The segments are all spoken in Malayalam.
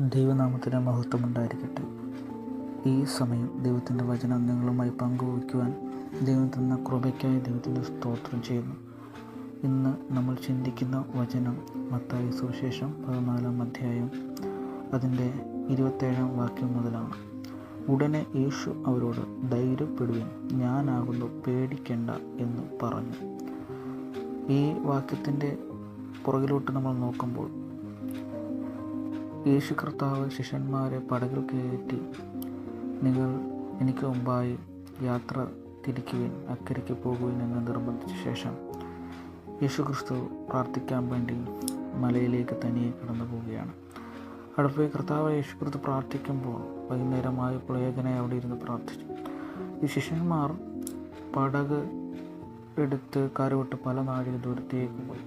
ദൈവനാമത്തിന് മഹത്വമുണ്ടായിരിക്കട്ടെ. ഈ സമയം ദൈവത്തിന്റെ വചനം നിങ്ങളുമായി പങ്കുവയ്ക്കുവാൻ ദൈവം തന്ന കൃപയ്ക്കായി ദൈവത്തിന്റെ സ്തോത്രം ചെയ്യുന്നു. ഇന്ന് നമ്മൾ ചിന്തിക്കുന്ന വചനം മത്തായി സുവിശേഷം പതിനാലാം അധ്യായം അതിന്റെ ഇരുപത്തേഴാം വാക്യം മുതലാണ്. ഉടനെ യേശു അവരോട് ധൈര്യപ്പെടുവിൻ ഞാനാകുന്നു പേടിക്കേണ്ട എന്ന് പറഞ്ഞു. ഈ വാക്യത്തിന്റെ പുറകിലോട്ട് നമ്മൾ നോക്കുമ്പോൾ യേശു കർത്താവ് ശിഷ്യന്മാരെ പടകിൽ കയറ്റി നിങ്ങൾ എനിക്ക് മുമ്പായി യാത്ര തിരിക്കുകയും അക്കരയ്ക്ക് പോകുകയും എന്ന് നിർബന്ധിച്ച ശേഷം യേശു ക്രിസ്തു പ്രാർത്ഥിക്കാൻ വേണ്ടി മലയിലേക്ക് തനിയെ കടന്നു പോവുകയാണ്. അടുപ്പ് കർത്താവ് യേശു ക്രിസ്തു പ്രാർത്ഥിക്കുമ്പോൾ വൈകുന്നേരമായി ഏകനായി അവിടെ ഇരുന്ന് പ്രാർത്ഥിച്ചു. ഈ ശിഷ്യന്മാർ പടക് എടുത്ത് കരവിട്ട് പല നാഴിക ദൂരത്തേക്ക് പോയി.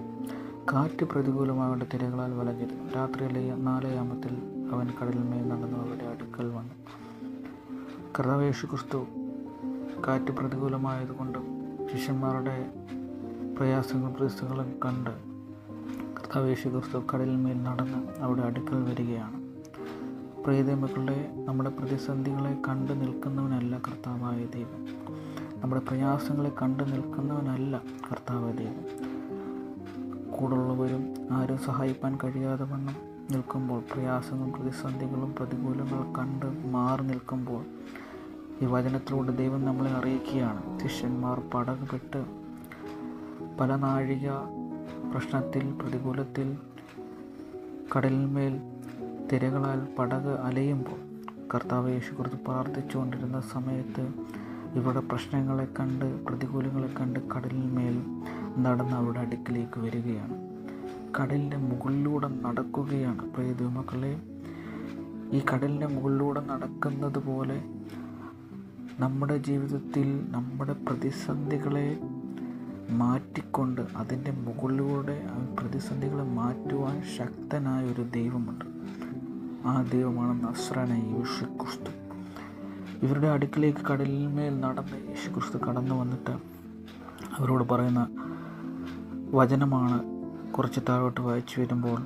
കാറ്റ് പ്രതികൂലമാവേണ്ട തിരകളാൽ വലഞ്ഞിരുന്നു. രാത്രിയിലെ നാലയാമത്തിൽ അവൻ കടലിന്മേൽ നടന്നു അവരുടെ അടുക്കൽ വന്നു. കർത്താവേശു ക്രിസ്തു കാറ്റ് പ്രതികൂലമായതുകൊണ്ടും ശിഷ്യന്മാരുടെ പ്രയാസങ്ങളും പ്രതിസന്ധികളും കണ്ട് കർത്താവേശു ക്രിസ്തു കടലിന്മേൽ നടന്ന് അവിടെ അടുക്കൽ വരികയാണ്. പ്രിയതമക്കളുടെ നമ്മുടെ പ്രതിസന്ധികളെ കണ്ടു നിൽക്കുന്നവനല്ല കർത്താവായ ദൈവം. നമ്മുടെ പ്രയാസങ്ങളെ കണ്ടു നിൽക്കുന്നവനല്ല കർത്താവായ ദൈവം. കൂടുള്ളവരും ആരും സഹായിപ്പാൻ കഴിയാതെ വണ്ണം നിൽക്കുമ്പോൾ പ്രയാസങ്ങളും പ്രതിസന്ധികളും പ്രതികൂലങ്ങളും കണ്ട് മാറി നിൽക്കുമ്പോൾ ഈ വചനത്തിലൂടെ ദൈവം നമ്മളെ അറിയിക്കുകയാണ്. ശിഷ്യന്മാർ പടകുപെട്ട് പല നാഴിക പ്രശ്നത്തിൽ പ്രതികൂലത്തിൽ കടലിന്മേൽ തിരകളാൽ പടക് അലയുമ്പോൾ കർത്താവ് യേശു കുറിച്ച് പ്രാർത്ഥിച്ചുകൊണ്ടിരുന്ന സമയത്ത് ഇവിടെ പ്രശ്നങ്ങളെ കണ്ട് പ്രതികൂലങ്ങളെ കണ്ട് കടലിന്മേൽ നടന്ന് അവിടെ അടുക്കിലേക്ക് വരികയാണ്. കടലിന്റെ മുകളിലൂടെ നടക്കുകയാണ്. ദൈവമക്കളെ ഈ കടലിന്റെ മുകളിലൂടെ നടക്കുന്നത് പോലെ നമ്മുടെ ജീവിതത്തിൽ നമ്മുടെ പ്രതിസന്ധികളെ മാറ്റിക്കൊണ്ട് അതിന്റെ മുകളിലൂടെ പ്രതിസന്ധികളെ മാറ്റുവാൻ ശക്തനായ ഒരു ദൈവമുണ്ട്. ആ ദൈവമാണ് നസ്രാന യേശു ക്രിസ്തു ഇവരുടെ അടുക്കിലേക്ക് കടലിന്മേൽ നടന്ന് യേശു ക്രിസ്തു കടന്നു വന്നിട്ട് അവരോട് പറയുന്ന വചനമാണ് കുറച്ച് താഴോട്ട് വായിച്ചു വരുമ്പോൾ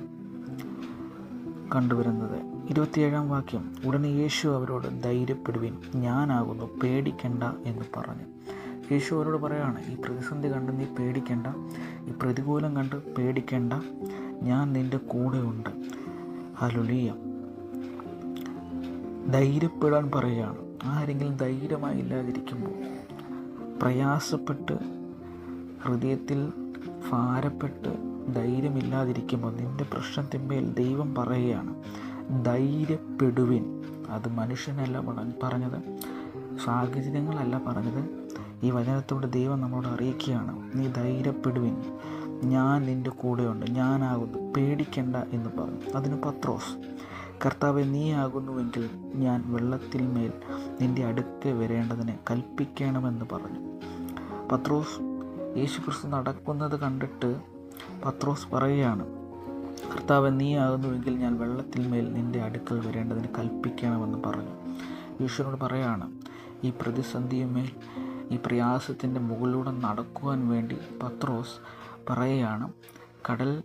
കണ്ടുവരുന്നത്. ഇരുപത്തിയേഴാം വാക്യം ഉടനെ യേശു അവരോട് ധൈര്യപ്പെടുവിൻ ഞാനാകുന്നു പേടിക്കണ്ട എന്ന് പറഞ്ഞു. യേശു അവരോട് പറയാണ് ഈ പ്രതിസന്ധി കണ്ട് നീ പേടിക്കണ്ട ഈ പ്രതികൂലം കണ്ട് പേടിക്കണ്ട ഞാൻ നിന്റെ കൂടെയുണ്ട് ഹലുലിയ ധൈര്യപ്പെടാൻ പറയുകയാണ്. ആരെങ്കിലും ധൈര്യമായി ഇല്ലാതിരിക്കുമ്പോൾ പ്രയാസപ്പെട്ട് ഹൃദയത്തിൽ ഭാരപ്പെട്ട് ധൈര്യമില്ലാതിരിക്കുമ്പോൾ നിന്റെ പ്രശ്നത്തിന്മേൽ ദൈവം പറയുകയാണ്. ധൈര്യപ്പെടുവിൻ. അത് മനുഷ്യനല്ല പറഞ്ഞത്. സാഹചര്യങ്ങളല്ല പറഞ്ഞത്. ഈ വചനത്തോടെ ദൈവം നമ്മളോട് അറിയിക്കുകയാണ്. നീ ധൈര്യപ്പെടുവിൻ. ഞാൻ നിന്റെ കൂടെയുണ്ട്. ഞാനാകുന്നു. പേടിക്കണ്ട എന്ന് പറഞ്ഞു. അതിന് പത്രോസ് കർത്താവെ നീ ആകുന്നുവെങ്കിൽ ഞാൻ വെള്ളത്തിൽ മേൽ നിന്റെ അടുക്ക് വരേണ്ടതിനെ കൽപ്പിക്കണമെന്ന് പറഞ്ഞു. പത്രോസ് യേശു ക്രിസ്തു നടക്കുന്നത് കണ്ടിട്ട് പത്രോസ് പറയുകയാണ് കർത്താവ് നീ ആകുന്നുവെങ്കിൽ ഞാൻ വെള്ളത്തിൽ മേൽ നിന്റെ അടുക്കൽ വരേണ്ടതിന് കൽപ്പിക്കണമെന്ന് പറഞ്ഞു. യേശുവിനോട് പറയാണ് ഈ പ്രതിസന്ധിയുമേൽ ഈ പ്രയാസത്തിന്റെ മുകളിലൂടെ നടക്കുവാൻ വേണ്ടി പത്രോസ് പറയുകയാണ് കടൽ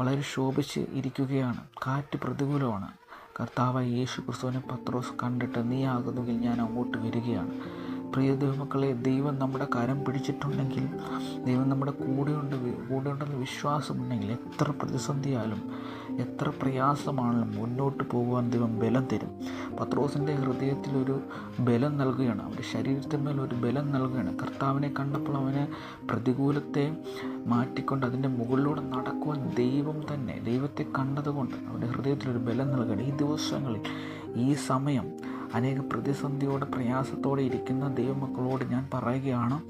വളരെ ശോഭിച്ച് ഇരിക്കുകയാണ് കാറ്റ് പ്രതികൂലമാണ്. കർത്താവ് യേശു ക്രിസ്തുവിനെ പത്രോസ് കണ്ടിട്ട് നീ ആകുന്നെങ്കിൽ ഞാൻ അങ്ങോട്ട് വരികയാണ്. പ്രിയ ദൈവമക്കളെ ദൈവം നമ്മുടെ കരം പിടിച്ചിട്ടുണ്ടെങ്കിൽ ദൈവം നമ്മുടെ കൂടെയുണ്ട് കൂടെയുണ്ടെന്ന് വിശ്വാസമുണ്ടെങ്കിൽ എത്ര പ്രതിസന്ധിയാലും എത്ര പ്രയാസമാണെങ്കിലും മുന്നോട്ട് പോകുവാൻ ദൈവം ബലം തരും. പത്രോസിന്റെ ഹൃദയത്തിലൊരു ബലം നൽകുകയാണ്. അവന്റെ ശരീരത്തിന്മേൽ ഒരു ബലം നൽകുകയാണ്. കർത്താവിനെ കണ്ടപ്പോൾ അവനെ പ്രതികൂലത്തെ മാറ്റിക്കൊണ്ട് അതിന്റെ മുകളിലൂടെ നടക്കുവാൻ ദൈവം തന്നെ ദൈവത്തെ കണ്ടതുകൊണ്ട് അവന്റെ ഹൃദയത്തിലൊരു ബലം നൽകുകയാണ്. ഈ ദിവസങ്ങളിൽ ഈ സമയം അനേക പ്രതിസന്ധിയോടെ പ്രയാസത്തോടെ ഇരിക്കുന്ന ദൈവമക്കളോട് ഞാൻ പറയുകയാണ്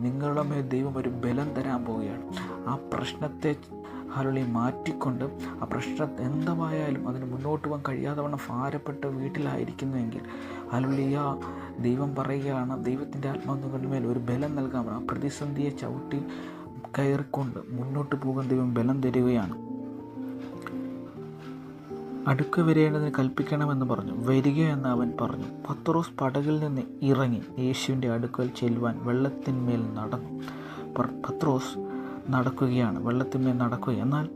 നിങ്ങളുടെ മേൽ ദൈവം ഒരു ബലം തരാൻ പോവുകയാണ്. ആ പ്രശ്നത്തെ ഹലുളി മാറ്റിക്കൊണ്ട് ആ പ്രശ്നം എന്തായാലും അതിന് മുന്നോട്ട് പോകാൻ കഴിയാതെ വണ്ണം ഭാരപ്പെട്ട് വീട്ടിലായിരിക്കുന്നുവെങ്കിൽ ഹലുളിയ ദൈവം പറയുകയാണ് ദൈവത്തിന്റെ ആത്മാവിന്റെ മേൽ ഒരു ബലം നൽകാൻ ആ പ്രതിസന്ധിയെ ചവിട്ടി കയറിക്കൊണ്ട് മുന്നോട്ട് പോകാൻ ദൈവം ബലം തരികയാണ്. അടുക്ക വരേണ്ടതിന് കൽപ്പിക്കണമെന്ന് പറഞ്ഞു. വരിക എന്ന് അവൻ പറഞ്ഞു. പത്രോസ് പടകിൽ നിന്ന് ഇറങ്ങി യേശുവിന്റെ അടുക്കൽ ചെല്ലുവാൻ വെള്ളത്തിന്മേൽ നടന്നു. പത്രോസ് നടക്കുകയാണ്. വെള്ളത്തിന്മേൽ നടക്കുക എന്നാൽ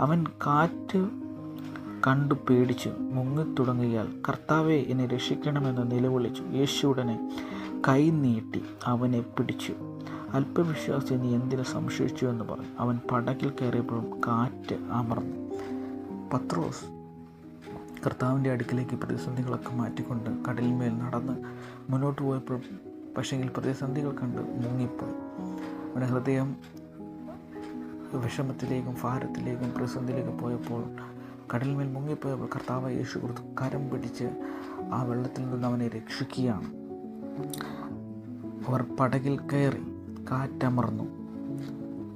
അവൻ കാറ്റ് കണ്ടു പേടിച്ചു. മുങ്ങിത്തുടങ്ങിയാൽ കർത്താവെ എന്നെ രക്ഷിക്കണമെന്ന് നിലവിളിച്ചു. യേശു ഉടനെ കൈ നീട്ടി അവനെ പിടിച്ചു. അല്പവിശ്വാസി നീ എന്തിനു സംശയിച്ചു? എന്ന് പറഞ്ഞു. അവൻ പടകിൽ കയറിയപ്പോഴും കാറ്റ് അമർന്നു. പത്രോസ് കർത്താവിന്റെ അടുക്കിലേക്ക് പ്രതിസന്ധികളൊക്കെ മാറ്റിക്കൊണ്ട് കടലിന്മേൽ നടന്ന് മുന്നോട്ട് പോയപ്പോൾ പക്ഷേങ്കിൽ പ്രതിസന്ധികൾ കണ്ട് മുങ്ങിപ്പോയി. അവന്റെ ഹൃദയം വിഷമത്തിലേക്കും ഭാരത്തിലേക്കും പ്രതിസന്ധിയിലേക്കും പോയപ്പോൾ കടലിന്മേൽ മുങ്ങിപ്പോയപ്പോൾ കർത്താവ് യേശു കൊടുത്ത് കരം പിടിച്ച് ആ വെള്ളത്തിൽ നിന്ന് അവനെ രക്ഷിക്കുകയാണ്. അവർ പടകിൽ കയറി കാറ്റമർന്നു.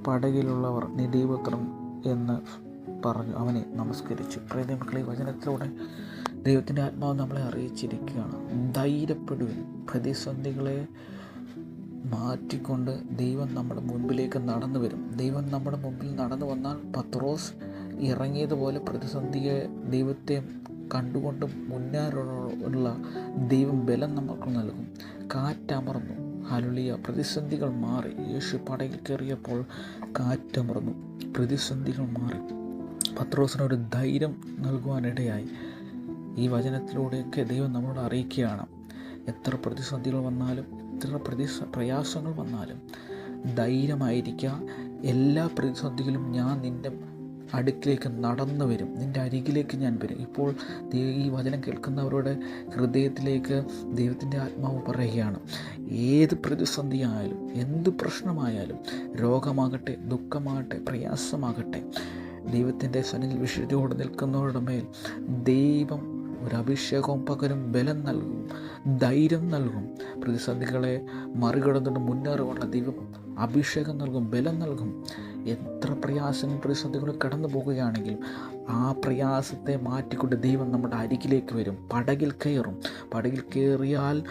പടകിലുള്ളവർ നീ ദൈവപുത്രൻ എന്ന് പറഞ്ഞു അവനെ നമസ്കരിച്ചു. പ്രിയ മക്കളെ വചനത്തിലൂടെ ദൈവത്തിന്റെ ആത്മാവ് നമ്മളെ അറിയിച്ചിരിക്കുകയാണ്. ധൈര്യപ്പെടുവിൻ. പ്രതിസന്ധികളെ മാറ്റിക്കൊണ്ട് ദൈവം നമ്മുടെ മുൻപിലേക്ക് നടന്നു വരും. ദൈവം നമ്മുടെ മുമ്പിൽ നടന്നു വന്നാൽ പത്രോസ് ഇറങ്ങിയതുപോലെ പ്രതിസന്ധിയെ ദൈവത്തെ കണ്ടുകൊണ്ട് മുന്നേറുള്ള ദൈവം ബലം നമുക്ക് നൽകും. കാറ്റമർന്നു ഹലുളിയ പ്രതിസന്ധികൾ മാറി. യേശു പടയിൽ കയറിയപ്പോൾ കാറ്റമർന്നു പ്രതിസന്ധികൾ മാറി. പത്രോസിനൊരു ധൈര്യം നൽകുവാനിടയായി. ഈ വചനത്തിലൂടെയൊക്കെ ദൈവം നമ്മളോട് അറിയിക്കുകയാണ്. എത്ര പ്രതിസന്ധികൾ വന്നാലും എത്ര പ്രതിസ പ്രയാസങ്ങൾ വന്നാലും ധൈര്യമായിരിക്കുക. എല്ലാ പ്രതിസന്ധികളും ഞാൻ നിന്റെ അടുക്കിലേക്ക് നടന്നു വരും. നിന്റെ അരികിലേക്ക് ഞാൻ വരും. ഇപ്പോൾ ഈ വചനം കേൾക്കുന്നവരുടെ ഹൃദയത്തിലേക്ക് ദൈവത്തിന്റെ ആത്മാവ് പറയുകയാണ്. ഏത് പ്രതിസന്ധിയായാലും എന്ത് പ്രശ്നമായാലും രോഗമാകട്ടെ ദുഃഖമാകട്ടെ പ്രയാസമാകട്ടെ ദൈവത്തിന്റെ സന്നിധിയിൽ വിഷയത്തോട് നിൽക്കുന്നവരുടെ മേൽ ദൈവം ഒരു അഭിഷേകവും പകരും ബലം നൽകും ധൈര്യം നൽകും. പ്രതിസന്ധികളെ മറികടന്നിട്ട് മുന്നേറുവാനുള്ള ദൈവം അഭിഷേകം നൽകും ബലം നൽകും. എത്ര പ്രയാസങ്ങൾ പ്രതിസന്ധികൾ കടന്നു പോകുകയാണെങ്കിലും ആ പ്രയാസത്തെ മാറ്റിക്കൊണ്ട് ദൈവം നമ്മുടെ അരികിലേക്ക് വരും. പടകിൽ കയറും. പടകിൽ കയറിയാൽ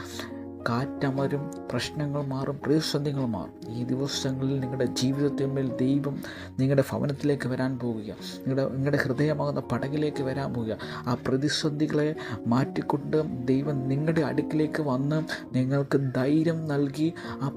കാറ്റമരും പ്രശ്നങ്ങൾ മാറും പ്രതിസന്ധികൾ മാറും. ഈ ദിവസങ്ങളിൽ നിങ്ങളുടെ ജീവിതത്തിന്മേൽ ദൈവം നിങ്ങളുടെ ഭവനത്തിലേക്ക് വരാൻ പോവുക നിങ്ങളുടെ നിങ്ങളുടെ ഹൃദയമാകുന്ന പടകിലേക്ക് വരാൻ പോവുക ആ പ്രതിസന്ധികളെ മാറ്റിക്കൊണ്ട് ദൈവം നിങ്ങളുടെ അടുക്കിലേക്ക് വന്ന് നിങ്ങൾക്ക് ധൈര്യം നൽകി ആ